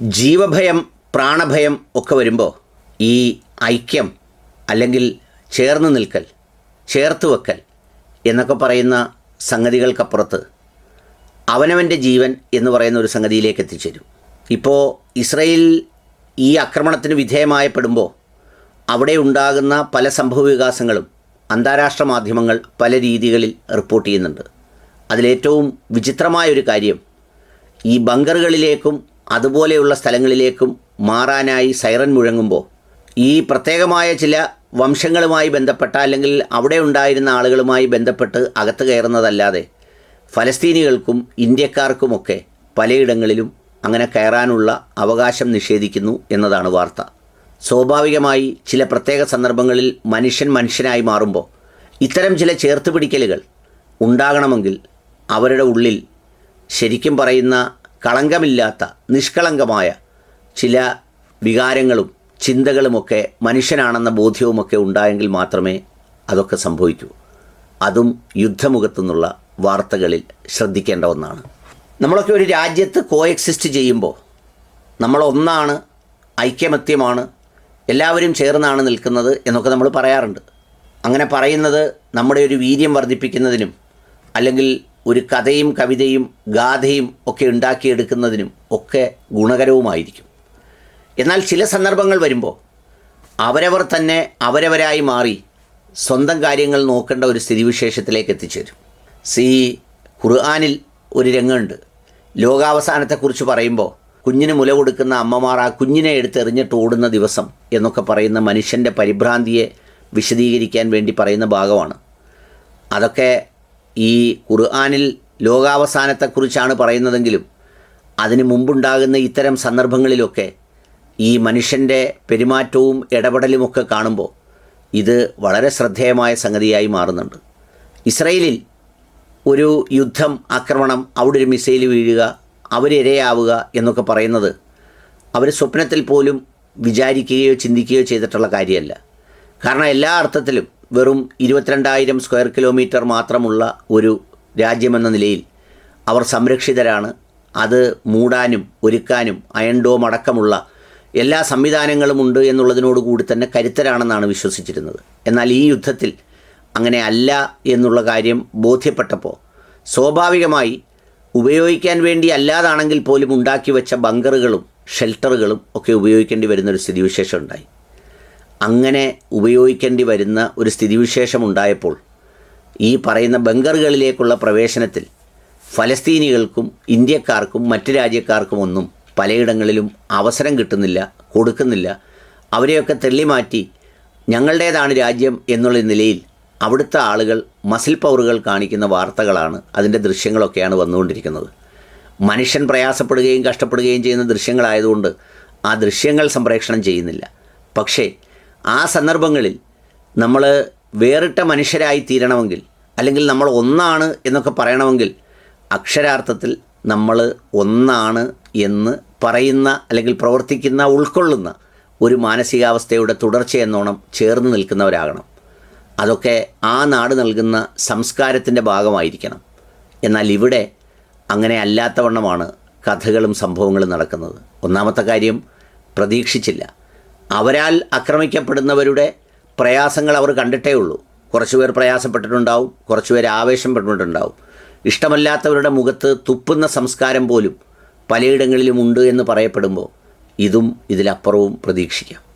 ജീവഭയം പ്രാണഭയം ഒക്കെ വരുമ്പോൾ ഈ ഐക്യം അല്ലെങ്കിൽ ചേർന്ന് നിൽക്കൽ ചേർത്ത് വെക്കൽ എന്നൊക്കെ പറയുന്ന സംഗതികൾക്കപ്പുറത്ത് അവനവന്റെ ജീവൻ എന്ന് പറയുന്ന ഒരു സംഗതിയിലേക്ക് എത്തിച്ചേരും. ഇപ്പോൾ ഇസ്രയേൽ ഈ ആക്രമണത്തിന് വിധേയമായപ്പെടുമ്പോൾ അവിടെ ഉണ്ടാകുന്ന പല സംഭവ വികാസങ്ങളും അന്താരാഷ്ട്ര മാധ്യമങ്ങൾ പല രീതികളിൽ റിപ്പോർട്ട് ചെയ്യുന്നുണ്ട്. അതിലേറ്റവും വിചിത്രമായൊരു കാര്യം ഈ ബങ്കറുകളിലേക്കും അതുപോലെയുള്ള സ്ഥലങ്ങളിലേക്കും മാറാനായി സൈറൻ മുഴങ്ങുമ്പോൾ ഈ പ്രത്യേകമായ ചില വംശങ്ങളുമായി ബന്ധപ്പെട്ട അല്ലെങ്കിൽ അവിടെ ഉണ്ടായിരുന്ന ആളുകളുമായി ബന്ധപ്പെട്ട് അകത്ത് കയറുന്നതല്ലാതെ ഫലസ്തീനികൾക്കും ഇന്ത്യക്കാർക്കുമൊക്കെ പലയിടങ്ങളിലും അങ്ങനെ കയറാനുള്ള അവകാശം നിഷേധിക്കുന്നു എന്നതാണ് വാർത്ത. സ്വാഭാവികമായി ചില പ്രത്യേക സന്ദർഭങ്ങളിൽ മനുഷ്യൻ മനുഷ്യനായി മാറുമ്പോൾ ഇത്തരം ചില ചേർത്തുപിടിക്കലുകൾ ഉണ്ടാകണമെങ്കിൽ അവരുടെ ഉള്ളിൽ ശരിക്കും പറയുന്ന കളങ്കമില്ലാത്ത നിഷ്കളങ്കമായ ചില വികാരങ്ങളും ചിന്തകളുമൊക്കെ മനുഷ്യനാണെന്ന ബോധ്യവുമൊക്കെ ഉണ്ടായെങ്കിൽ മാത്രമേ അതൊക്കെ സംഭവിക്കൂ. അതും യുദ്ധമുഖത്തുനിന്നുള്ള വാർത്തകളിൽ ശ്രദ്ധിക്കേണ്ട ഒന്നാണ്. നമ്മളൊക്കെ ഒരു രാജ്യത്ത് കോ എക്സിസ്റ്റ് ചെയ്യുമ്പോൾ നമ്മൾ ഒന്നാണ് ഐക്യമത്യമാണ് എല്ലാവരും ചേർന്നാണ് നിൽക്കുന്നത് എന്നൊക്കെ നമ്മൾ പറയാറുണ്ട്. അങ്ങനെ പറയുന്നത് നമ്മുടെ ഒരു വീര്യം വർദ്ധിപ്പിക്കുന്നതിനും അല്ലെങ്കിൽ ഒരു കഥയും കവിതയും ഗാഥയും ഒക്കെ ഉണ്ടാക്കിയെടുക്കുന്നതിനും ഒക്കെ ഗുണകരവുമായിരിക്കും. എന്നാൽ ചില സന്ദർഭങ്ങൾ വരുമ്പോൾ അവരവർ തന്നെ അവരവരായി മാറി സ്വന്തം കാര്യങ്ങൾ നോക്കേണ്ട ഒരു സ്ഥിതിവിശേഷത്തിലേക്ക് എത്തിച്ചേരും. സി ഖുർആാനിൽ ഒരു രംഗമുണ്ട്. ലോകാവസാനത്തെക്കുറിച്ച് പറയുമ്പോൾ കുഞ്ഞിന് മുല കൊടുക്കുന്ന അമ്മമാർ ആ കുഞ്ഞിനെ എടുത്തെറിഞ്ഞിട്ട് ഓടുന്ന ദിവസം എന്നൊക്കെ പറയുന്ന മനുഷ്യന്റെ പരിഭ്രാന്തിയെ വിശദീകരിക്കാൻ വേണ്ടി പറയുന്ന ഭാഗമാണ്. അതൊക്കെ ഈ ഖുർആാനിൽ ലോകാവസാനത്തെക്കുറിച്ചാണ് പറയുന്നതെങ്കിലും അതിന് മുമ്പുണ്ടാകുന്ന ഇത്തരം സന്ദർഭങ്ങളിലൊക്കെ ഈ മനുഷ്യന്റെ പെരുമാറ്റവും ഇടപെടലുമൊക്കെ കാണുമ്പോൾ ഇത് വളരെ ശ്രദ്ധേയമായ സംഗതിയായി മാറുന്നുണ്ട്. ഇസ്രയേലിൽ ഒരു യുദ്ധം ആക്രമണം അവിടെ ഒരു മിസൈൽ വീഴുക അവരിരയാവുക എന്നൊക്കെ പറയുന്നത് അവർ സ്വപ്നത്തിൽ പോലും വിചാരിക്കുകയോ ചിന്തിക്കുകയോ ചെയ്തിട്ടുള്ള കാര്യമല്ല. കാരണം എല്ലാ അർത്ഥത്തിലും വെറും ഇരുപത്തിരണ്ടായിരം സ്ക്വയർ കിലോമീറ്റർ മാത്രമുള്ള ഒരു രാജ്യമെന്ന നിലയിൽ അവർ സംരക്ഷിതരാണ്. അത് മൂടാനും ഒരുക്കാനും അയൺഡോം അടക്കമുള്ള എല്ലാ സംവിധാനങ്ങളും ഉണ്ട് എന്നുള്ളതിനോട് കൂടി തന്നെ കരുത്തരാണെന്നാണ് വിശ്വസിച്ചിരുന്നത്. എന്നാൽ ഈ യുദ്ധത്തിൽ അങ്ങനെ അല്ല എന്നുള്ള കാര്യം ബോധ്യപ്പെട്ടപ്പോൾ സ്വാഭാവികമായി ഉപയോഗിക്കാൻ വേണ്ടി അല്ലാതാണെങ്കിൽ പോലും ഉണ്ടാക്കി വെച്ച ബങ്കറുകളും ഷെൽട്ടറുകളും ഒക്കെ ഉപയോഗിക്കേണ്ടി വരുന്നൊരു സ്ഥിതിവിശേഷം ഉണ്ടായി. അങ്ങനെ ഉപയോഗിക്കേണ്ടി വരുന്ന ഒരു സ്ഥിതിവിശേഷം ഉണ്ടായപ്പോൾ ഈ പറയുന്ന ബങ്കറുകളിലേക്കുള്ള പ്രവേശനത്തിൽ ഫലസ്തീനികൾക്കും ഇന്ത്യക്കാർക്കും മറ്റ് രാജ്യക്കാർക്കും ഒന്നും പലയിടങ്ങളിലും അവസരം കിട്ടുന്നില്ല കൊടുക്കുന്നില്ല. അവരെയൊക്കെ തെള്ളിമാറ്റി ഞങ്ങളുടേതാണ് രാജ്യം എന്നുള്ള നിലയിൽ അവിടുത്തെ ആളുകൾ മസിൽ പവറുകൾ കാണിക്കുന്ന വാർത്തകളാണ് അതിന്റെ ദൃശ്യങ്ങളൊക്കെയാണ് വന്നുകൊണ്ടിരിക്കുന്നത്. മനുഷ്യൻ പ്രയാസപ്പെടുകയും കഷ്ടപ്പെടുകയും ചെയ്യുന്ന ദൃശ്യങ്ങളായതുകൊണ്ട് ആ ദൃശ്യങ്ങൾ സംപ്രേക്ഷണം ചെയ്യുന്നില്ല. പക്ഷേ ആ സന്ദർഭങ്ങളിൽ നമ്മൾ വേറിട്ട മനുഷ്യരായി തീരണമെങ്കിൽ അല്ലെങ്കിൽ നമ്മൾ ഒന്നാണ് എന്നൊക്കെ പറയണമെങ്കിൽ അക്ഷരാർത്ഥത്തിൽ നമ്മൾ ഒന്നാണ് എന്ന് പറയുന്ന അല്ലെങ്കിൽ പ്രവർത്തിക്കുന്ന ഉൾക്കൊള്ളുന്ന ഒരു മാനസികാവസ്ഥയുടെ തുടർച്ചയെന്നോണം ചേർന്ന് നിൽക്കുന്നവരാകണം. അതൊക്കെ ആ നാട് നൽകുന്ന സംസ്കാരത്തിന്റെ ഭാഗമായിരിക്കണം. എന്നാൽ ഇവിടെ അങ്ങനെ അല്ലാത്തവണ്ണമാണ് കഥകളും സംഭവങ്ങളും നടക്കുന്നത്. ഒന്നാമത്തെ കാര്യം പ്രതീക്ഷിച്ചില്ല. അവരാൽ ആക്രമിക്കപ്പെടുന്നവരുടെ പ്രയാസങ്ങൾ അവർ കണ്ടിട്ടേ ഉള്ളൂ. കുറച്ചുപേർ പ്രയാസപ്പെട്ടിട്ടുണ്ടാവും കുറച്ചുപേർ ആവേശം ആവേശപ്പെട്ടിട്ടുണ്ടാവും. ഇഷ്ടമല്ലാത്തവരുടെ മുഖത്ത് തുപ്പുന്ന സംസ്കാരം പോലും പലയിടങ്ങളിലും ഉണ്ട് എന്ന് പറയപ്പെടുമ്പോൾ ഇതും ഇതിലപ്പുറവും പ്രതീക്ഷിക്കാം.